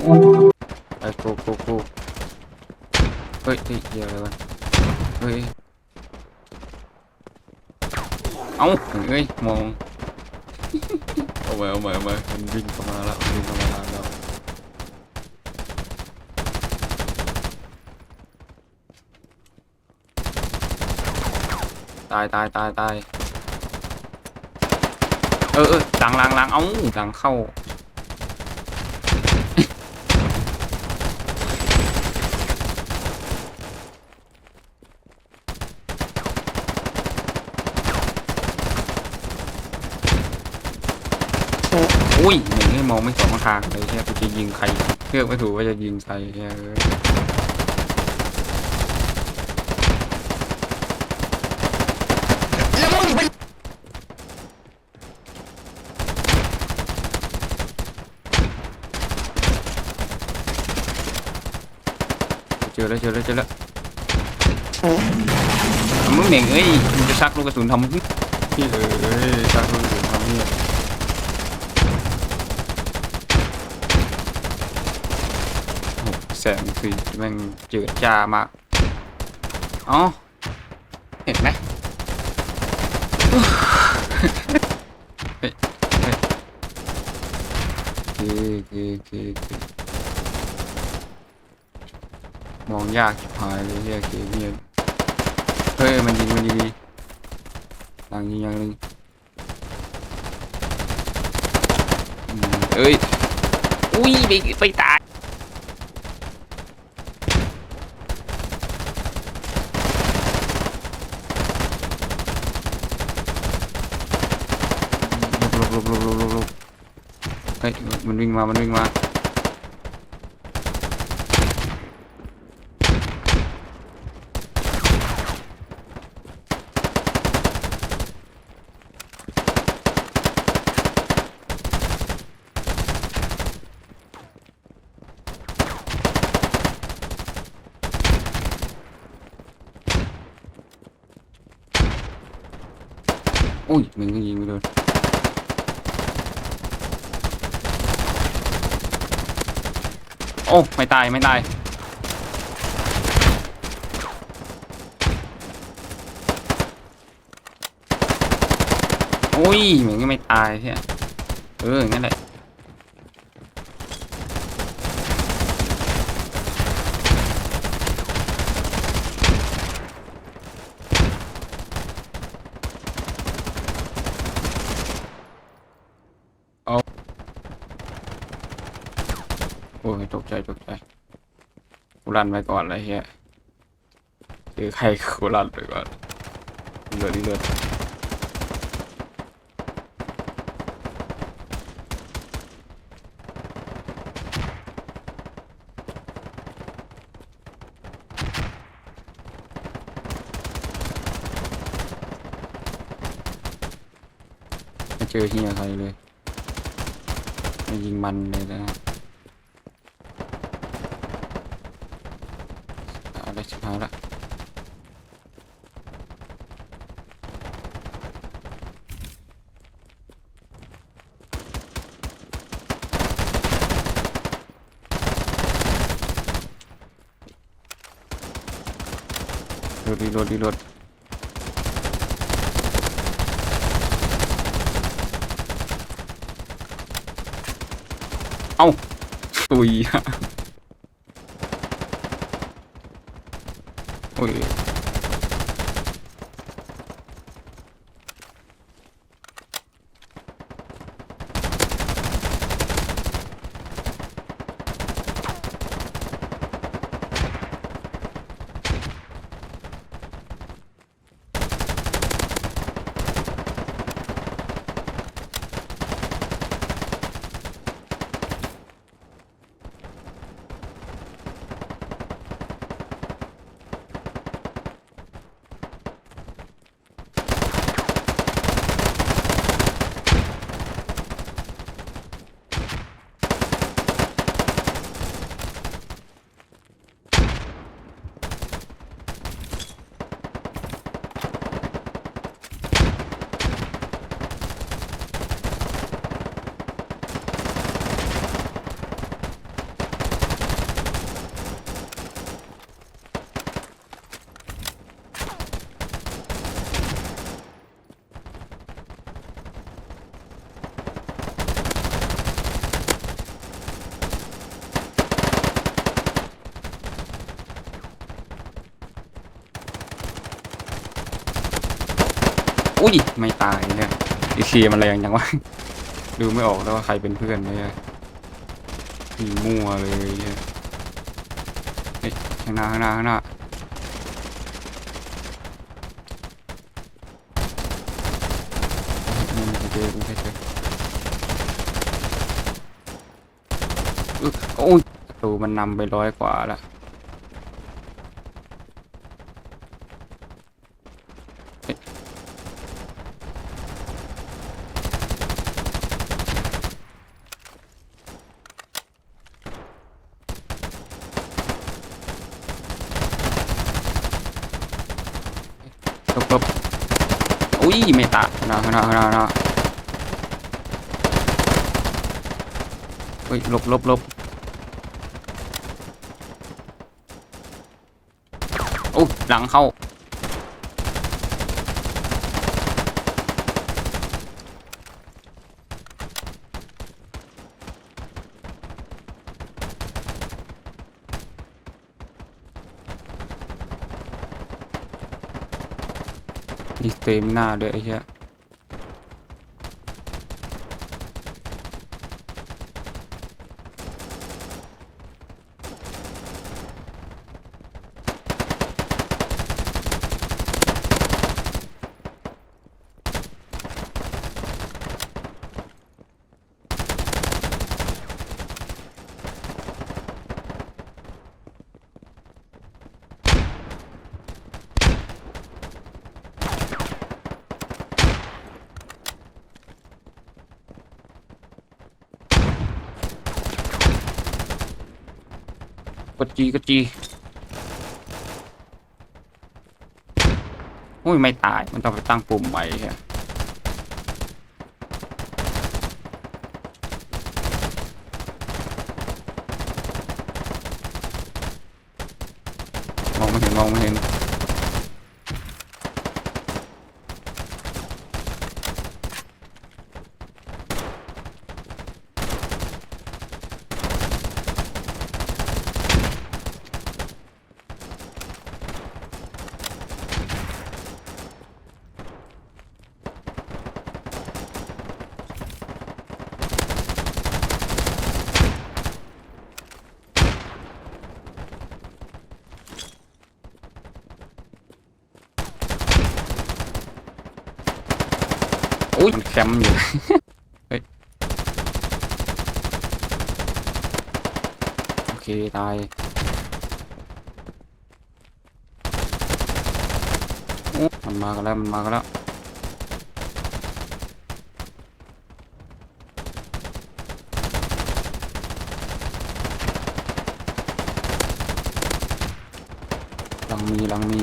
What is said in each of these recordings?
ไปกูกูกูเฮ้ยเฮ้ยเหี้ยอะไรวะเฮ้ยเอ้าเฮ้ยมองเอาไปเอาไปเอาไปมันวิ่งเข้ามาแล้วมันวิ่งเข้ามาแล้วตายตายตายตายเออเออหลังหลังหลังเอ้าหลังเข้า อุ้ยหนึ่งให้มองไม่สองทางเลยแค่กูจะยิงใครเลือกไม่ถูกว่าจะยิงใครแค่เอ้ยเจอแล้วเจอแล้วเจอแล้วมึงเหม่งเอ้ยมึงจะชักลูกกระสุนทำพี่เอ้ยชักลูกกระสุนทำเนี่ย โอ้โห แสงสีแม่งเจืดจ้ามากอ๋อเห็นไหมเฮ้ยเฮ้ยคือคือคือคือมองยากหายเลยเฮียเกมเนี่ยเฮ้ยมันยิงมันยิงดีหลังยิงอย่างนึงเอ้ย อุ้ยไปไปตาย หลบหลบหลบหลบหลบหลบเฮ้ยมันวิ่งมามันวิ่งมาอุ้ยมึงก็ยิงไปโดน โอ้ไม่ตายไม่ตายโอ้ยเหมือนก็ไม่ตายใช่เอออย่างนั้นแหละโอ้ยตก ใจตกใจกูรันไปก่อนเลยเฮียเจอใครกูรันไปก่อนเลือดเลือดไม่เจอที่ใครเลยไม่ยิงมันเลยนะเอาละชิบหายละ โหลดดีโหลดดีโหลดตุยฮะโอ้ย อุ้ยไม่ตายเนี่ยอีเคมันแรงจังวะดูไม่ออกแล้วว่าใครเป็นเพื่อนเนี่ยมีมั่วเลยเนี่ยเฮ้ยข้างหน้าข้างหน้าข้างหน้าไม่เจอไม่เจอโอ้ยประตูมันนำไปร้อยกว่าละ ปึ๊บปึ๊บอุ้ยไม่ตายนะนะนะนะเฮ้ยลบลบลบโอ้หลังเข้า มีสเตมหน้าด้วยไอ้เหี้ย จีก็จีอุ้ยไม่ตายมันต้องไปตั้งปุ่มใหม่ฮะมองไม่เห็นมองไม่เห็น อุ้ยมันแคมป์อยู่ เฮ้ย โอเค ตายโอ้มันมากันแล้ว มันมากันแล้วหลังมีหลังมี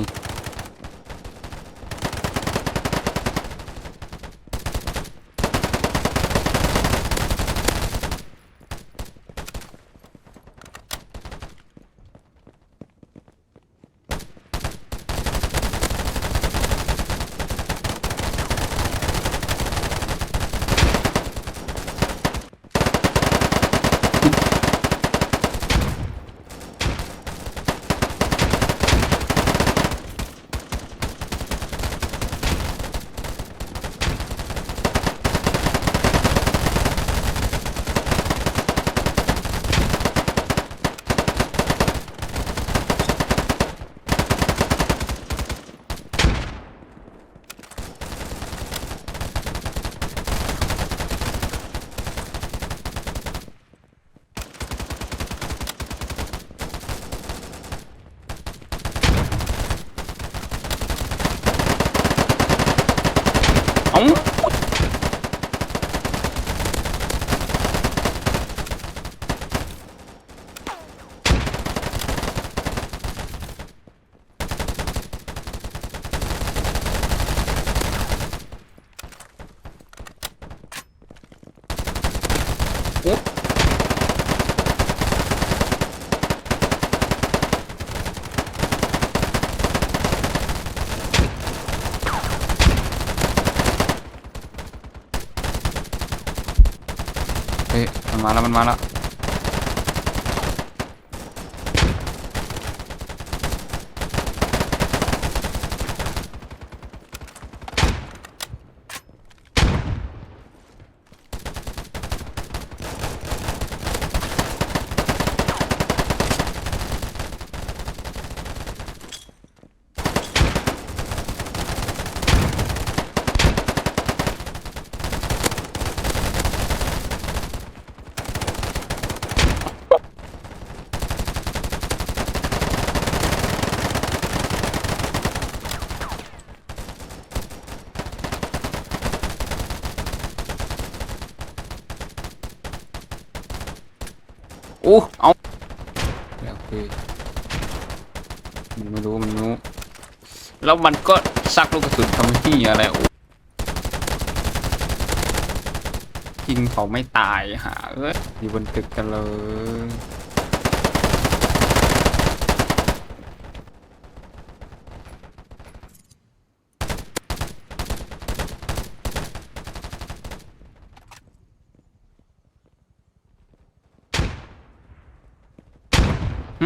ปุ๊บเฮ้ยมันมาแล้วมันมาแล้ว อู้เอาโอเคมันไม่รู้มันรู้แล้วมันก็ซักลูกกระสุนทำที่อะไรโอ้ยิงเขาไม่ตายหาเอ้ยอยู่บนตึกกันเลย อั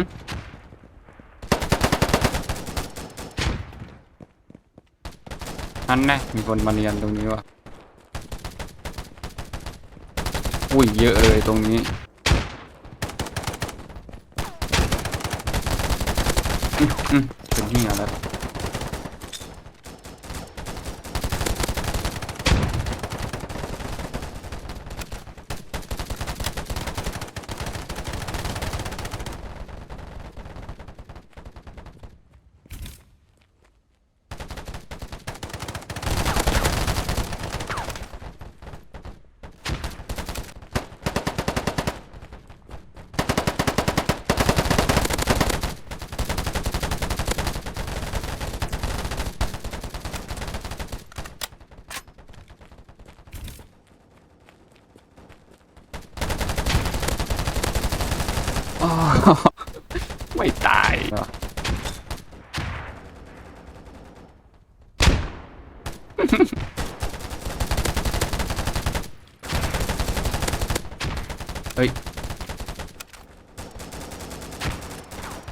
นแน่มีคนมาเรียนตรงนี้วะอุ้ยเยอะเลยตรงนี้อืมอืมเป็นที่อะไร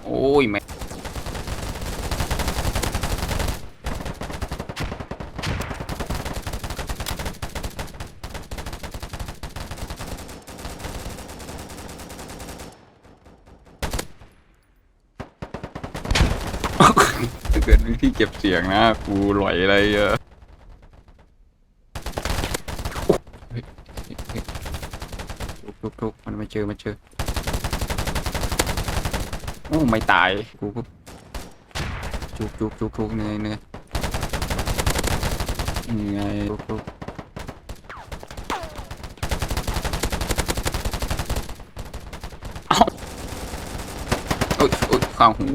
โอ้ยแม่ถ้าเกิดมีที่เก็บเสียงนะกูหลอยอะไรเยอะเฮ้ยเฮ้ยเฮ้ยทุกทุกๆมันมาเจอมาเจอ โอ้ไม่ตาย กูก็จุกจุกจุกจุกเหนื่อยเหนื่อยเหนื่อยจุกจุกเอ้าโอ้ยโอ้ยข้างหู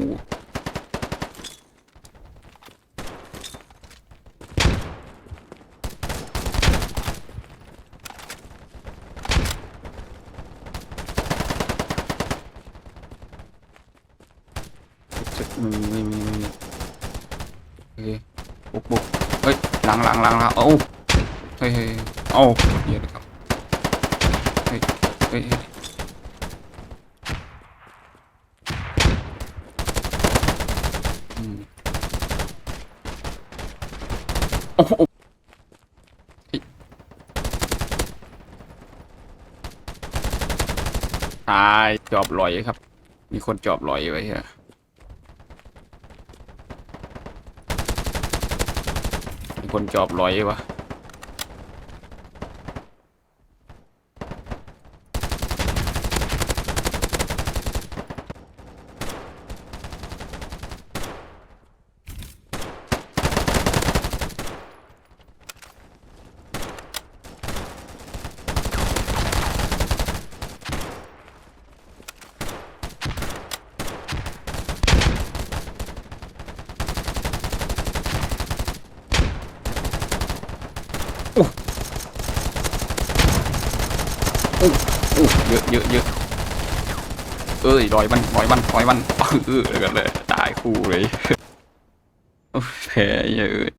ไม่มีไม่มีไม่มีโอเคบุกบุกเฮ้ยหลังหลังหลังหลังเอ้าเฮ้ยเฮ้ยเอ้าเดี๋ยวนะครับเฮ้ยเฮ้ยโอ้โหตายจอบลอยครับ มีคนจอบลอยไว้เหรอ มี คนจอบลอยวะอู้ เยอะเยอะเยอะเอ้ยลอยมันลอยมันลอยมันเออแล้วกันเลยตายคู่เลยโอ้ยแพ้เยอะ